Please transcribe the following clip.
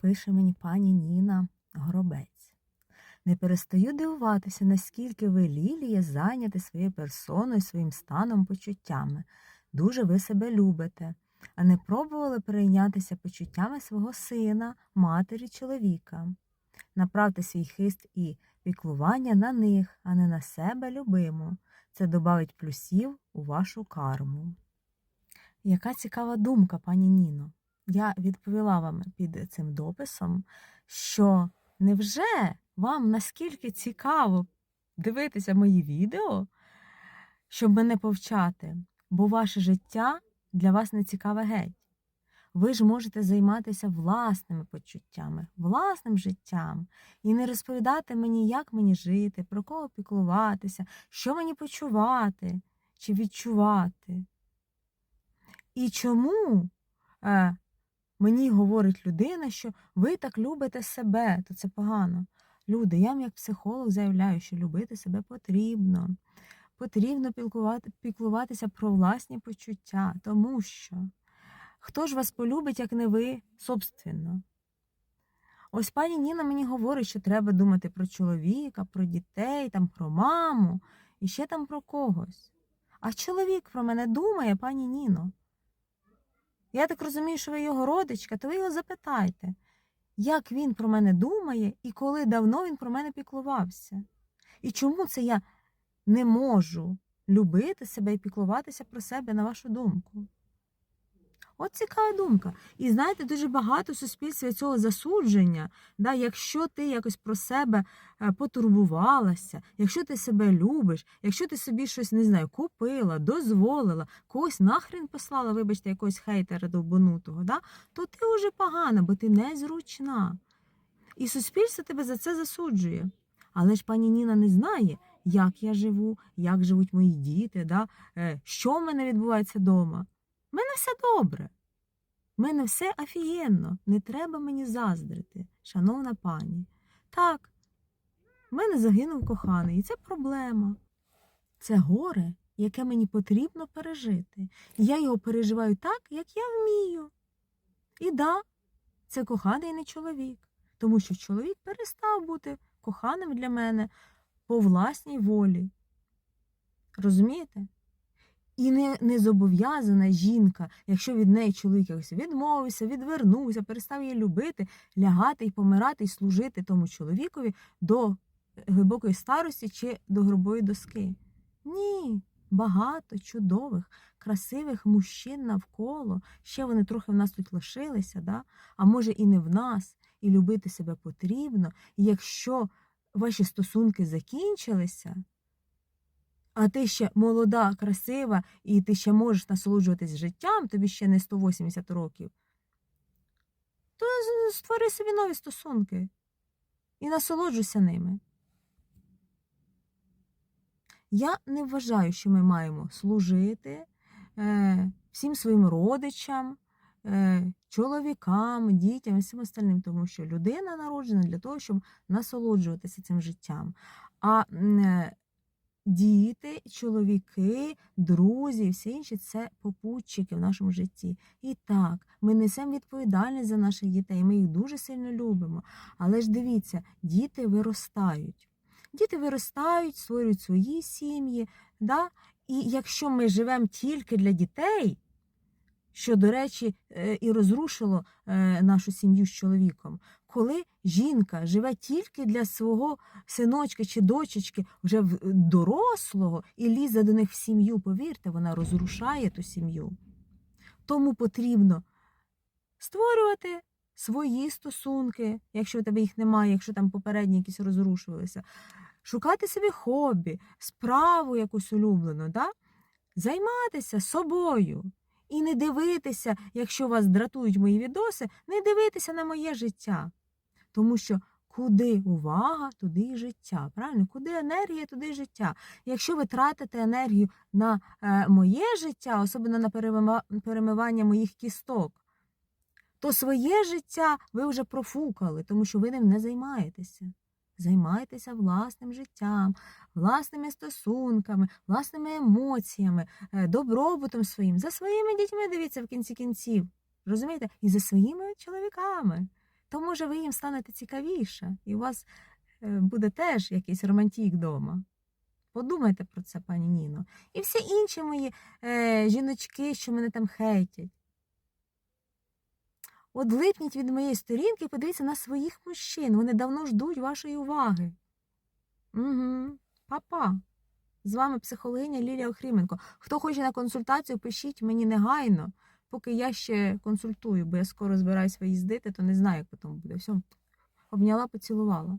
Пише мені пані Ніна Горобець. Не перестаю дивуватися, наскільки ви, Лілія, зайняті своєю персоною, своїм станом, почуттями. Дуже ви себе любите, а не пробували перейнятися почуттями свого сина, матері, чоловіка. Направте свій хист і піклування на них, а не на себе любиму. Це добавить плюсів у вашу карму. Яка цікава думка, пані Ніно. Я відповіла вам під цим дописом, що невже вам наскільки цікаво дивитися мої відео, щоб мене повчати, бо ваше життя для вас не цікаве геть. Ви ж можете займатися власними почуттями, власним життям і не розповідати мені, як мені жити, про кого піклуватися, що мені почувати чи відчувати. І чому е, мені говорить людина, що ви так любите себе, то це погано. Люди, я вам як психолог заявляю, що любити себе потрібно. Потрібно піклувати, піклуватися про власні почуття, тому що хто ж вас полюбить, як не ви, собственно? Ось пані Ніна мені говорить, що треба думати про чоловіка, про дітей, там, про маму і ще там про когось. А чоловік про мене думає, пані Ніно. Я так розумію, що ви його родичка, то ви його запитайте, як він про мене думає і коли давно він про мене піклувався. І чому це я не можу любити себе і піклуватися про себе, на вашу думку? От цікава думка. І знаєте, дуже багато в суспільстві цього засудження, да, якщо ти якось про себе е, потурбувалася, якщо ти себе любиш, якщо ти собі щось не знаю, купила, дозволила, когось нахрен послала, вибачте, якогось хейтера довбанутого, да, то ти вже погана, бо ти незручна. І суспільство тебе за це засуджує. Але ж пані Ніна не знає, як я живу, як живуть мої діти, да, е, що в мене відбувається вдома. У мене все добре. У мене все офігенно. Не треба мені заздрити, шановна пані. Так, в мене загинув коханий, і це проблема. Це горе, яке мені потрібно пережити. Я його переживаю так, як я вмію. І да, це коханий не чоловік, тому що чоловік перестав бути коханим для мене по власній волі. Розумієте? І не, не зобов'язана жінка, якщо від неї чоловік якось відмовився, відвернувся, перестав її любити, лягати і помирати, і служити тому чоловікові до глибокої старості чи до гробової доски. Ні, багато чудових, красивих мужчин навколо. Ще вони трохи в нас тут лишилися, да? а може і не в нас, і любити себе потрібно. І якщо ваші стосунки закінчилися, а ти ще молода, красива, і ти ще можеш насолоджуватись життям, тобі ще не 180 років, то створи собі нові стосунки і насолоджуйся ними. Я не вважаю, що ми маємо служити е, всім своїм родичам, е, чоловікам, дітям і всім остальним, тому що людина народжена для того, щоб насолоджуватися цим життям. А е, Діти, чоловіки, друзі всі інші це попутчики в нашому житті. І так, ми несемо відповідальність за наших дітей, ми їх дуже сильно любимо. Але ж дивіться, діти виростають. Діти виростають, створюють свої сім'ї. Да? І якщо ми живемо тільки для дітей, що, до речі, е, і розрушило е, нашу сім'ю з чоловіком. Коли жінка живе тільки для свого синочка чи дочечки, вже дорослого, і лізе до них в сім'ю, повірте, вона розрушає ту сім'ю. Тому потрібно створювати свої стосунки, якщо у тебе їх немає, якщо там попередні якісь розрушувалися, шукати собі хобі, справу якусь улюблену, да? займатися собою. І не дивитися, якщо вас дратують мої відоси, не дивитися на моє життя. Тому що куди увага, туди і життя. Правильно? Куди енергія, туди і життя. Якщо ви тратите енергію на е, моє життя, особливо на перемивання моїх кісток, то своє життя ви вже профукали, тому що ви ним не займаєтеся. Займайтеся власним життям, власними стосунками, власними емоціями, е, добробутом своїм, за своїми дітьми дивіться в кінці кінців. Розумієте? І за своїми чоловіками. то може ви їм станете цікавіше, і у вас е, буде теж якийсь романтик вдома. Подумайте про це, пані Ніно. І всі інші мої е, жіночки, що мене там хейтять. От липніть від моєї сторінки і подивіться на своїх мужчин. Вони давно ждуть вашої уваги. Угу. Па-па. З вами психологиня Лілія Охріменко. Хто хоче на консультацію, пишіть мені негайно, поки я ще консультую, бо я скоро збираюсь виїздити, то не знаю, як потім буде. Все, обняла, поцілувала.